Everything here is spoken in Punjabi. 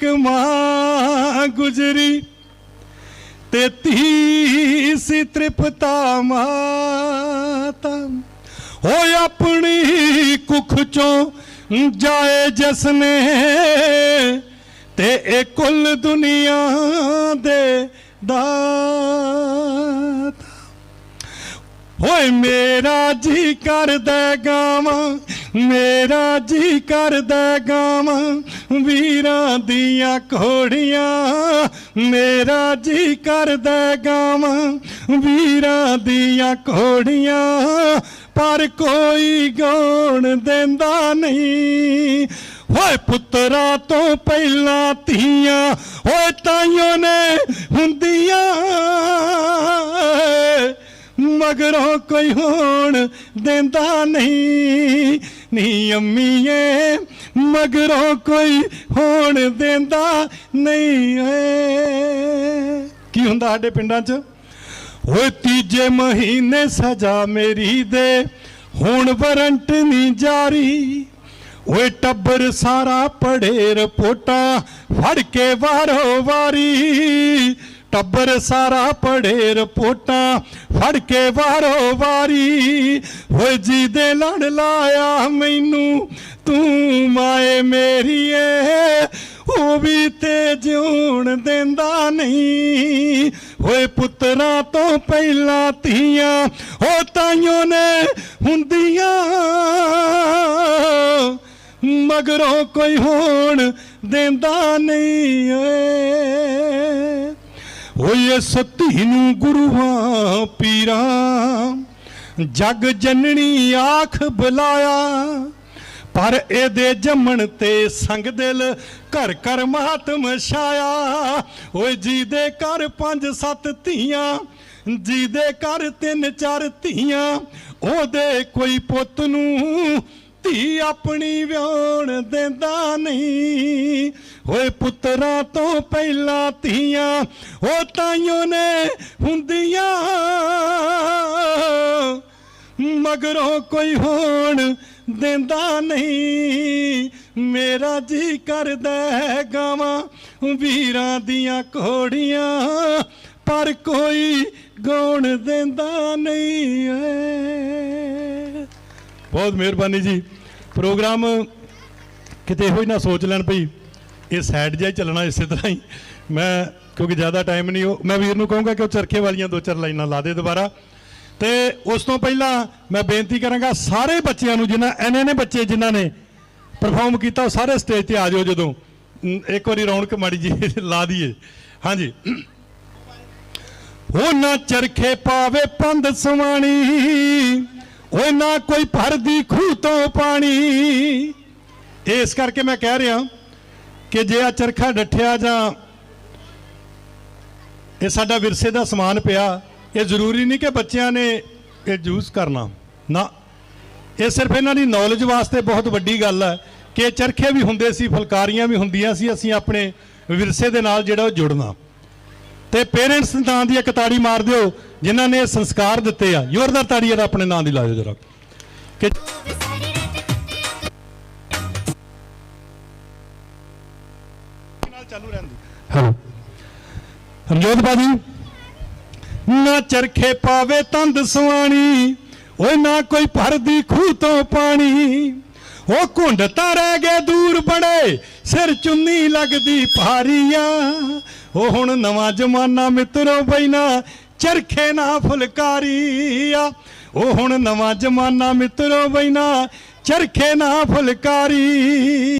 ਇੱਕ ਮਾਂ ਗੁਜਰੀ ਤੇ ਧੀ ਸੀ ਤ੍ਰਿਪਤਾ ਮਾਤਾ। ਹੋਏ ਆਪਣੀ ਕੁੱਖ ਚੋਂ ਜਾਏ ਜਸਨੇ ਤੇ ਇਹ ਕੁੱਲ ਦੁਨੀਆ ਦੇ ਦਾਤਾ। ਹੋਏ ਮੇਰਾ ਜੀ ਕਰਦਾ ਗਾਵਾਂ, ਮੇਰਾ ਜੀ ਕਰਦਾ ਗਾਵਾਂ ਵੀਰਾਂ ਦੀਆਂ ਘੋੜੀਆਂ, ਮੇਰਾ ਜੀ ਕਰਦਾ ਗਾਵਾਂ। ਵੀਰਾਂ ਦੀਆਂ ਘੋੜੀਆਂ, ਪਰ ਕੋਈ ਗਾਉਣ ਦਿੰਦਾ ਨਹੀਂ। ਹੋਏ ਪੁੱਤਰਾ ਤੋਂ ਪਹਿਲਾਂ ਧੀਆਂ ਹੋਏ ਤਾਈਓ ਨੇ ਹੁੰਦੀਆਂ। ਮਗਰੋਂ ਕੋਈ ਹੋਣ ਦਿੰਦਾ ਨਹੀਂ। ਨੀ ਅੰਮੀਏ, ਮਗਰੋਂ ਕੋਈ ਹੋਣ ਦਿੰਦਾ ਨਹੀਂ ਏ। ਕੀ ਹੁੰਦਾ ਸਾਡੇ ਪਿੰਡਾਂ 'ਚ? ਓਏ ਤੀਜੇ ਮਹੀਨੇ ਸਜ਼ਾ ਮੇਰੀ ਦੇ, ਹੁਣ ਵਾਰੰਟ ਨਹੀਂ ਜਾਰੀ। ਓਏ ਟੱਬਰ ਸਾਰਾ ਪੜੇ ਰਿਪੋਰਟਾਂ ਫੜ ਕੇ ਵਾਰੋ ਵਾਰੀ। ਟੱਬਰ ਸਾਰਾ ਪੜੇ ਰਿਪੋਰਟਾਂ ਫੜ ਕੇ ਵਾਰੋ ਵਾਰੀ, ਓਏ ਜੀ ਦੇ ਲੜ ਲਾਇਆ ਮੈਨੂੰ, ਤੂੰ ਮਾਏ ਮੇਰੀ ਮੇਰੀਏ ਉਹ ਵੀ ਤੇ ਜਿਉਣ ਦਿੰਦਾ ਨਹੀਂ। ਹੋਏ ਪੁੱਤਰਾਂ ਤੋਂ ਪਹਿਲਾਂ ਧੀਆਂ, ਉਹ ਤਾਈਓ ਨੇ ਹੁੰਦੀਆਂ। ਮਗਰੋਂ ਕੋਈ ਹੋਣ ਦਿੰਦਾ ਨਹੀਂ ਏ। ਓਏ ਸਤੀ ਨੂੰ ਗੁਰੂਆਂ ਪੀਰਾਂ, ਜਗ ਜਨਣੀ ਆਖ ਬੁਲਾਇਆ, ਪਰ ਇਹਦੇ ਜੰਮਣ ਤੇ ਸੰਗ ਦਿਲ ਘਰ ਘਰ ਮਹਾਤਮ ਛਾਇਆ। ਓਏ ਜੀ ਦੇ ਘਰ ਪੰਜ ਸੱਤ ਧੀਆਂ ਜੀ ਦੇ ਘਰ ਤਿੰਨ ਚਾਰ ਧੀਆਂ, ਉਹਦੇ ਕੋਈ ਪੁੱਤ ਨੂੰ ਧੀ ਆਪਣੀ ਵਿਆਹਣ ਦਿੰਦਾ ਨਹੀਂ। ਓਏ ਪੁੱਤਰਾਂ ਤੋਂ ਪਹਿਲਾਂ ਧੀਆਂ ਉਹ ਤਾਈਓ ਨੇ ਹੁੰਦੀਆਂ। ਮਗਰੋਂ ਕੋਈ ਹੋਣ ਦਿੰਦਾ ਨਹੀਂ। ਮੇਰਾ ਜੀ ਕਰਦਾ ਗਾਵਾਂ ਵੀਰਾਂ ਦੀਆਂ ਘੋੜੀਆਂ, ਪਰ ਕੋਈ ਗਾਉਣ ਦਿੰਦਾ ਨਹੀਂ। ਏ ਬਹੁਤ ਮਿਹਰਬਾਨੀ ਜੀ। ਪ੍ਰੋਗਰਾਮ ਕਿਤੇ ਇਹੋ ਹੀ ਨਾ ਸੋਚ ਲੈਣ ਭਈ ਇਹ ਸਾਈਡ ਜਿਹਾ ਹੀ ਚੱਲਣਾ ਇਸੇ ਤਰ੍ਹਾਂ ਹੀ। ਮੈਂ, ਕਿਉਂਕਿ ਜ਼ਿਆਦਾ ਟਾਈਮ ਨਹੀਂ ਉਹ, ਮੈਂ ਵੀਰ ਨੂੰ ਕਹੂੰਗਾ ਕਿ ਉਹ ਚਰਖੇ ਵਾਲੀਆਂ ਦੋ ਚਾਰ ਲਾਈਨਾਂ ਲਾ ਦੇ ਦੁਬਾਰਾ। ਤੇ ਉਸ ਤੋਂ ਪਹਿਲਾਂ ਮੈਂ ਬੇਨਤੀ ਕਰਾਂਗਾ ਸਾਰੇ ਬੱਚਿਆਂ ਨੂੰ, ਜਿਨ੍ਹਾਂ ਐਨੇ ਨੇ ਬੱਚੇ ਜਿਨ੍ਹਾਂ ਨੇ ਪਰਫਾਰਮ ਕੀਤਾ, ਉਹ ਸਾਰੇ ਸਟੇਜ ਤੇ ਆ ਜਾਓ ਜਦੋਂ। ਇੱਕ ਵਾਰੀ ਰੌਣਕ ਮਾੜੀ ਜੀ ਲਾ ਦਈਏ। ਹਾਂਜੀ। ਉਹ ਨਾ ਚਰਖੇ ਪਾਵੇ ਪੰਦ ਸਵਾਣੀ ਓਏ ਨਾ ਕੋਈ ਭਰਦੀ ਖੂਹ ਤੋਂ ਪਾਣੀ। ਇਸ ਕਰਕੇ ਮੈਂ ਕਹਿ ਰਿਹਾ ਕਿ ਜੇ ਆ ਚਰਖਾ ਡੱਠਿਆ ਜਾਂ ਇਹ ਸਾਡਾ ਵਿਰਸੇ ਦਾ ਸਮਾਨ ਪਿਆ, ਇਹ ਜ਼ਰੂਰੀ ਨਹੀਂ ਕਿ ਬੱਚਿਆਂ ਨੇ ਇਹ ਯੂਜ਼ ਕਰਨਾ। ਨਾ, ਇਹ ਸਿਰਫ ਇਹਨਾਂ ਦੀ ਨੌਲੇਜ ਵਾਸਤੇ ਬਹੁਤ ਵੱਡੀ ਗੱਲ ਹੈ ਕਿ ਚਰਖੇ ਵੀ ਹੁੰਦੇ ਸੀ, ਫੁਲਕਾਰੀਆਂ ਵੀ ਹੁੰਦੀਆਂ ਸੀ, ਅਸੀਂ ਆਪਣੇ ਵਿਰਸੇ ਦੇ ਨਾਲ ਜਿਹੜਾ ਉਹ ਜੁੜਨਾ। ਤੇ ਪੇਰੈਂਟਸ ਨਾਂ ਦੀ ਇੱਕ ਤਾੜੀ ਮਾਰ ਦਿਓ ਜਿਨ੍ਹਾਂ ਨੇ ਸੰਸਕਾਰ ਦਿੱਤੇ ਆ। ਜ਼ੋਰਦਾਰ ਤਾੜੀ ਇਹਦਾ ਆਪਣੇ ਨਾਂ ਦੀ ਲਾਇਓ ਜਰਾ। ਕਿ ਚਾਲੂ ਰਹਿਣ ਹੈਲੋ। ਰਣਜੋਤ ਬਾਜੀ। ਨਾ ਚਰਖੇ ਪਾਵੇ ਤੰਦ ਸਵਾਣੀ, ਓਏ ਨਾ ਕੋਈ ਭਰਦੀ ਖੂਹ ਤੋਂ ਪਾਣੀ। ਉਹ ਘੁੰਡ ਤਾਂ ਰਹਿ ਗਏ ਦੂਰ ਬੜੇ, ਸਿਰ ਚੁੰਨੀ ਲੱਗਦੀ ਭਾਰੀਆ। ਉਹ ਹੁਣ ਨਵਾਂ ਜ਼ਮਾਨਾ ਮਿੱਤਰੋ ਬੈਨਾ ਚਰਖੇ ਨਾ ਫੁਲਕਾਰੀ ਆ। ਉਹ ਹੁਣ ਨਵਾਂ ਜ਼ਮਾਨਾ ਮਿੱਤਰੋ ਬੈਨਾ ਚਰਖੇ ਨਾ ਫੁਲਕਾਰੀ।